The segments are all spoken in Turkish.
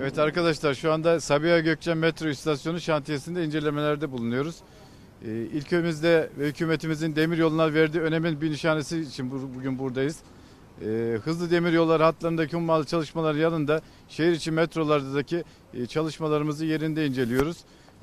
Evet arkadaşlar şu anda Sabiha Gökçen metro istasyonu şantiyesinde incelemelerde bulunuyoruz. Ee, İlkemizde ve hükümetimizin demir yoluna verdiği önemin bir nişanesi için bu- bugün buradayız. Ee, hızlı demir yolları hatlarındaki hummalı çalışmalar yanında şehir içi metrolardaki e, çalışmalarımızı yerinde inceliyoruz.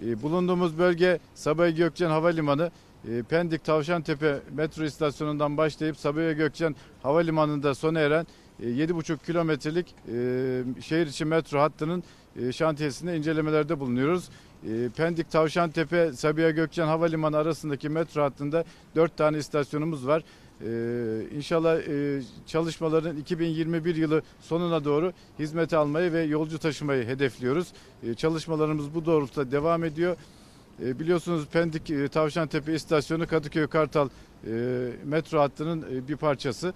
Ee, bulunduğumuz bölge Sabiha Gökçen Havalimanı. E, Pendik Tavşantepe metro istasyonundan başlayıp Sabiha Gökçen Havalimanı'nda sona eren 7,5 kilometrelik e, şehir içi metro hattının e, şantiyesinde incelemelerde bulunuyoruz. E, Pendik Tavşantepe Sabiha Gökçen Havalimanı arasındaki metro hattında 4 tane istasyonumuz var. Ee, inşallah e, çalışmaların 2021 yılı sonuna doğru hizmete almayı ve yolcu taşımayı hedefliyoruz. E, çalışmalarımız bu doğrultuda devam ediyor. E, biliyorsunuz Pendik e, Tavşantepe istasyonu Kadıköy Kartal e, metro hattının e, bir parçası.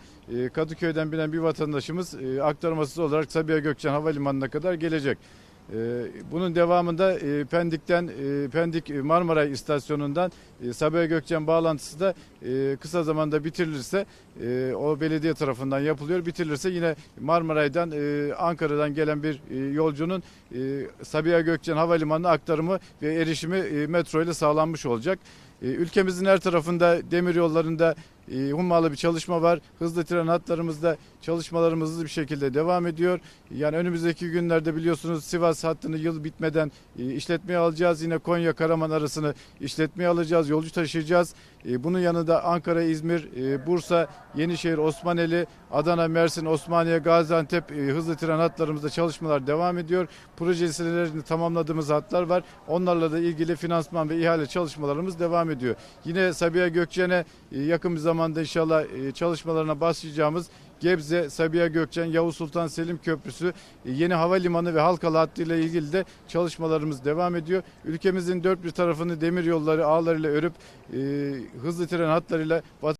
Kadıköy'den binen bir vatandaşımız aktarmasız olarak Sabiha Gökçen Havalimanı'na kadar gelecek. E, bunun devamında e, Pendik'ten e, Pendik Marmaray istasyonundan e, Sabiha Gökçen bağlantısı da kısa zamanda bitirilirse o belediye tarafından yapılıyor. Bitirilirse yine Marmaray'dan Ankara'dan gelen bir yolcunun Sabiha Gökçen Havalimanı'na aktarımı ve erişimi metro ile sağlanmış olacak. E, Ülkemizin her tarafında demir yollarında e, hummalı bir çalışma var. Hızlı tren hatlarımızda çalışmalarımız hızlı bir şekilde devam ediyor. Yani önümüzdeki günlerde biliyorsunuz Sivas hattını yıl bitmeden e, işletmeye alacağız. Yine Konya Karaman arasını işletmeye alacağız. Yolcu taşıyacağız. E, bunun yanında Ankara, İzmir, Bursa, Yenişehir, Osmaneli, Adana, Mersin, Osmaniye, Gaziantep hızlı tren hatlarımızda çalışmalar devam ediyor. Projelerini tamamladığımız hatlar var. Onlarla da ilgili finansman ve ihale çalışmalarımız devam. Yine Sabiha Gökçen'e e, yakın bir zamanda inşallah e, çalışmalarına başlayacağımız Gebze, Sabiha Gökçen, Yavuz Sultan Selim Köprüsü, e, yeni havalimanı ve Halkalı hattı ile ilgili de çalışmalarımız devam ediyor. Ülkemizin dört bir tarafını demir yolları ağlarıyla örüp hızlı tren hatlarıyla